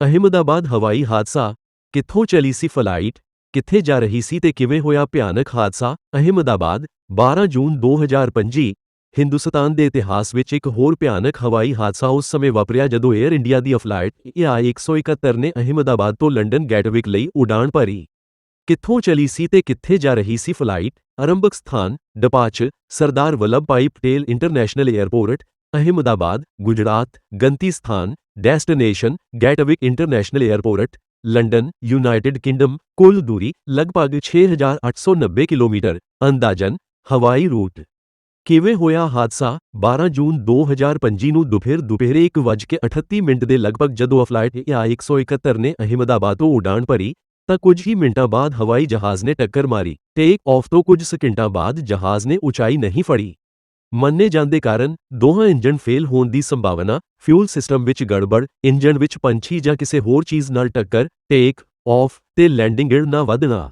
अहमदाबाद हवाई हादसा कितों चली सी फ़्लाइट किथे जा रही सी ते किवें होया भयानक हादसा, अहमदाबाद 12 जून 2025 हज़ार हिंदुस्तान के इतिहास में एक होर भयानक हवाई हादसा उस समय वापरिया जदों एयर इंडिया की फ़्लाइट ए आई एक सौ इकहत्तर ने अहमदाबाद तो लंडन गैटविक उडाण भरी। कितों चली सी ते जा रही सी फ़्लाइट आरंभक स्थान, डपाच, सरदार वल्लभ भाई पटेल इंटरनेशनल एयरपोर्ट, अहमदाबाद, गुजरात, गंती स्थान destination Gatwick international airport London United Kingdom कुल दूरी लगभग 6,890 किलोमीटर अंदाजन हवाई रूट। किवे होया हादसा? 12 जून दो हज़ार पंजी दोपहर दोपहरे एक बज के अठत्ती मिनट के लगभग जदों अफ्लाइट या एक सौ इकहत्तर ने अहमदाबाद तो उडान भरी तो कुछ ही मिनटा बाद हवाई जहाज़ ने टक्कर मारी टेक ऑफ़ तो कुछ सकिंटा बाद जहाज़ ने उचाई नहीं फड़ी। ਮੰਨੇ ਜਾਂਦੇ ਕਾਰਨ ਦੋਹਾਂ ਇੰਜਣ ਫੇਲ ਹੋਣ ਦੀ ਸੰਭਾਵਨਾ, ਫਿਊਲ ਸਿਸਟਮ ਵਿੱਚ ਗੜਬੜ, ਇੰਜਣ ਵਿੱਚ ਪੰਛੀ ਜਾਂ ਕਿਸੇ ਹੋਰ ਚੀਜ਼ ਨਾਲ ਟੱਕਰ, ਟੇਕ, ਆਫ ਤੇ ਲੈਂਡਿੰਗ ਗਿਰ ਨਾ ਵਧਣਾ।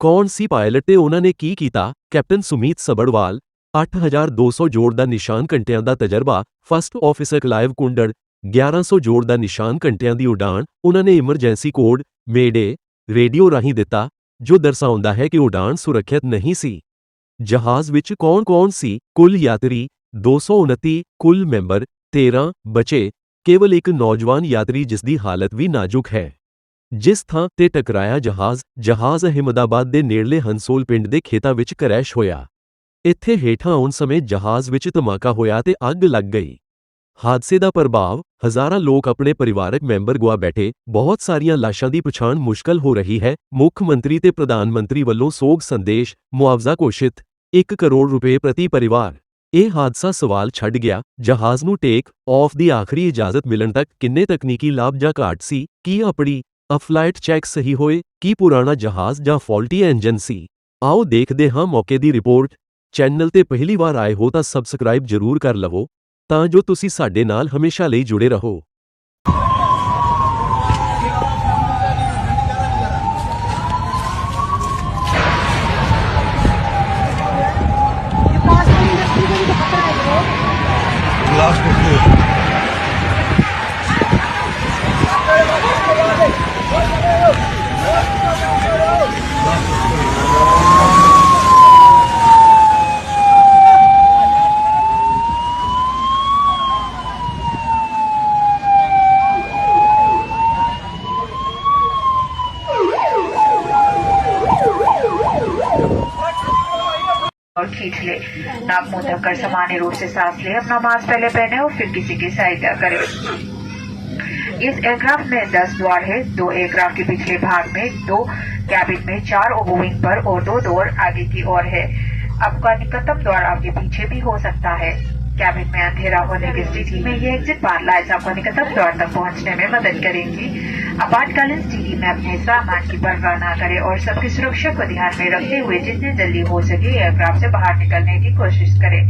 ਕੌਣ ਸੀ ਪਾਇਲਟ ਤੇ ਉਹਨਾਂ ਨੇ ਕੀ ਕੀਤਾ? ਕੈਪਟਨ ਸੁਮੀਤ ਸਬੜਵਾਲ 8200 ਜੋੜ ਦਾ ਨਿਸ਼ਾਨ ਘੰਟਿਆਂ ਦਾ ਤਜਰਬਾ, ਫਸਟ ਆਫਿਸਰ ਕਲਾਈਵ ਕੁੰਡੜ 1100 ਜੋੜ ਦਾ ਨਿਸ਼ਾਨ ਘੰਟਿਆਂ ਦੀ ਉਡਾਣ, ਉਹਨਾਂ ਨੇ ਇਮਰਜੈਂਸੀ ਕੋਡ, ਮੇਡੇ, ਰੇਡੀਓ ਰਾਹੀਂ ਦਿੱਤਾ, ਜੋ ਦਰਸਾਉਂਦਾ ਹੈ ਕਿ ਉਡਾਣ ਸੁਰੱਖਿਅਤ ਨਹੀਂ ਸੀ। ਜਹਾਜ਼ ਵਿੱਚ ਕੌਣ-ਕੌਣ ਸੀ ਕੁੱਲ ਯਾਤਰੀ 229 ਕੁੱਲ ਮੈਂਬਰ 13 ਬਚੇ ਕੇਵਲ ਇੱਕ ਨੌਜਵਾਨ ਯਾਤਰੀ ਜਿਸ ਦੀ ਹਾਲਤ ਵੀ ਨਾਜ਼ੁਕ ਹੈ ਜਿਸ ਥਾਂ ਤੇ ਟਕਰਾਇਆ ਜਹਾਜ਼ ਜਹਾਜ਼ ਅਹਿਮਦਾਬਾਦ ਦੇ ਨੇੜਲੇ ਹੰਸੋਲ ਪਿੰਡ ਦੇ ਖੇਤਾਂ ਵਿੱਚ ਕਰੈਸ਼ ਹੋਇਆ ਇੱਥੇ ਹੇਠਾਂ ਆਉਣ ਸਮੇਂ ਜਹਾਜ਼ ਵਿੱਚ ਧਮਾਕਾ ਹੋਇਆ ਤੇ ਅੱਗ ਲੱਗ ਗਈ ਹਾਦਸੇ ਦਾ ਪ੍ਰਭਾਵ ਹਜ਼ਾਰਾਂ ਲੋਕ ਆਪਣੇ ਪਰਿਵਾਰਕ ਮੈਂਬਰ ਗਵਾ ਬੈਠੇ ਬਹੁਤ ਸਾਰੀਆਂ ਲਾਸ਼ਾਂ ਦੀ ਪਛਾਣ ਮੁਸ਼ਕਲ ਹੋ ਰਹੀ ਹੈ ਮੁੱਖ ਮੰਤਰੀ ਤੇ ਪ੍ਰਧਾਨ ਮੰਤਰੀ ਵੱਲੋਂ ਸੋਗ ਸੰਦੇਸ਼ ਮੁਆਵਜ਼ਾ ਘੋਸ਼ਿਤ 1 ਕਰੋੜ ਰੁਪਏ ਪ੍ਰਤੀ ਪਰਿਵਾਰ। ਇਹ ਹਾਦਸਾ ਸਵਾਲ ਛੱਡ ਗਿਆ, ਜਹਾਜ਼ ਨੂੰ ਟੇਕ ਆਫ ਦੀ ਆਖਰੀ ਇਜਾਜ਼ਤ ਮਿਲਣ ਤੱਕ ਕਿੰਨੇ ਤਕਨੀਕੀ ਲਾਭ ਜਾਂ ਘਾਟ ਸੀ, ਕੀ ਆਪਣੀ ਅਫਲਾਈਟ ਚੈੱਕ ਸਹੀ ਹੋਏ, ਕੀ ਪੁਰਾਣਾ ਜਹਾਜ਼ ਜਾਂ ਫਾਲਟੀ ਇੰਜਨ ਸੀ। ਆਓ ਦੇਖਦੇ ਹਾਂ ਮੌਕੇ ਦੀ ਰਿਪੋਰਟ ਚੈਨਲ ਤੇ ਪਹਿਲੀ ਵਾਰ ਆਏ ਹੋ ਤਾਂ ਸਬਸਕ੍ਰਾਈਬ ਜ਼ਰੂਰ ਕਰ ਲਵੋ, ਤਾਂ ਜੋ ਤੁਸੀਂ ਸਾਡੇ ਨਾਲ ਹਮੇਸ਼ਾ ਲਈ ਜੁੜੇ ਰਹੋ। lost खींच ले नाक मुँह ढककर सामान्य रूप से सांस ले, अपना मास्क पहले पहने और फिर किसी की सहायता करे। इस एयरक्राफ्ट में 10 द्वार है। दो एयरक्राफ्ट के पिछले भाग में, दो कैबिन में, चार ओवरविंग पर और दो द्वार आगे की ओर है। आपका निकटतम द्वार आपके पीछे भी हो सकता है। कैबिन में अंधेरा होने की स्थिति में ये एग्जिट बार लाइट्स आपको निकटतम द्वार तक पहुँचने में मदद करेंगी। आपातकालीन स्थिति में अपने सामान की परवाह न करें और सबकी सुरक्षा को ध्यान में रखते हुए जितने जल्दी हो सके एयरक्राफ्ट से बाहर निकलने की कोशिश करें।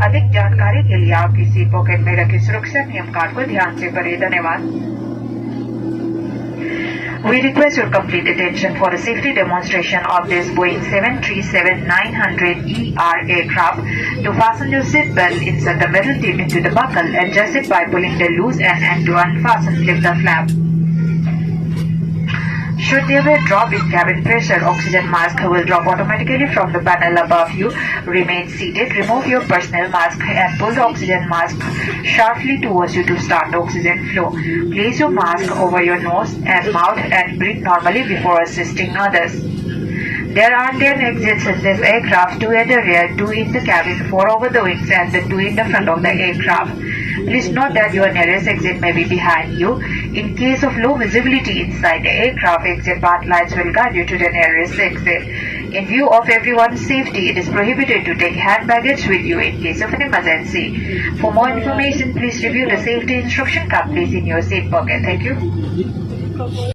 अधिक जानकारी के लिए आप किसी पॉकेट में रखे सुरक्षा नियम कार्ड को ध्यान से पढ़ें। धन्यवाद। We request your complete attention for a safety demonstration of this Boeing 737-900ER aircraft. To fasten your seat belt, insert the metal tip into the buckle, adjust it by pulling the loose end and to unfasten, lift the flap. Should there be a drop in cabin pressure, oxygen mask will drop automatically from the panel above you. Remain seated, remove your personal mask and pull the oxygen mask sharply towards you to start oxygen flow. Place your mask over your nose and mouth and breathe normally before assisting others. There are 10 exits in this aircraft, 2 at the rear, 2 in the cabin, 4 over the wings and the 2 in the front of the aircraft. Please note that your nearest exit may be behind you. In case of low visibility inside the aircraft, exit path lights will guide you to the nearest exit. In view of everyone's safety, it is prohibited to take hand baggage with you in case of an emergency. For more information, please review the safety instruction card placed in your seat pocket. Thank you.